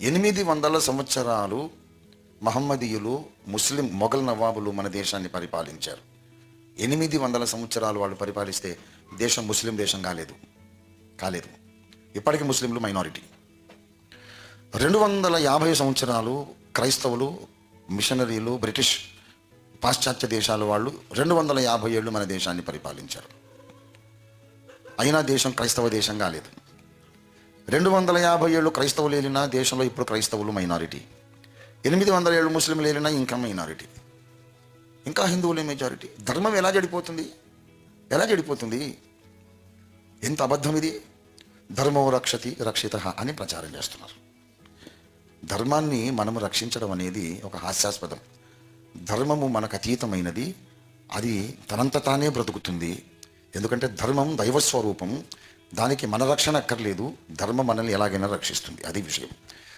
ఎనిమిది వందల సంవత్సరాలు మహమ్మదీయులు ముస్లిం మొఘల్ నవాబులు మన దేశాన్ని పరిపాలించారు. ఎనిమిది వందల సంవత్సరాలు వాళ్ళు పరిపాలిస్తే దేశం ముస్లిం దేశం కాలేదు. కాలేదు. ఇప్పటికీ ముస్లింలు మైనారిటీ. రెండు వందల యాభై సంవత్సరాలు క్రైస్తవులు మిషనరీలు బ్రిటిష్ పాశ్చాత్య దేశాల వాళ్ళు రెండు వందల యాభై ఏళ్ళు మన దేశాన్ని పరిపాలించారు. అయినా దేశం క్రైస్తవ దేశం కాలేదు. రెండు వందల యాభై ఏళ్ళు క్రైస్తవులు వెళ్ళినా దేశంలో ఇప్పుడు క్రైస్తవులు మైనారిటీ. ఎనిమిది వందల ఏళ్ళు ముస్లింలు వెళ్ళినా ఇంకా మైనారిటీ. ఇంకా హిందువులే మెజారిటీ ధర్మం ఎలా చెడిపోతుంది? ఎలా చెడిపోతుంది? ఎంత అబద్ధం ఇది? ధర్మం రక్షతి రక్షిత అని ప్రచారం చేస్తున్నారు. ధర్మాన్ని మనం రక్షించడం అనేది ఒక హాస్యాస్పదం. ధర్మము మనకు అతీతమైనది. అది తనంత తానే బ్రతుకుతుంది. ఎందుకంటే ధర్మం దైవస్వరూపం. దానికి మన రక్షణ అక్కర్లేదు. ధర్మం మనల్ని ఎలాగైనా రక్షిస్తుంది. అది విషయం.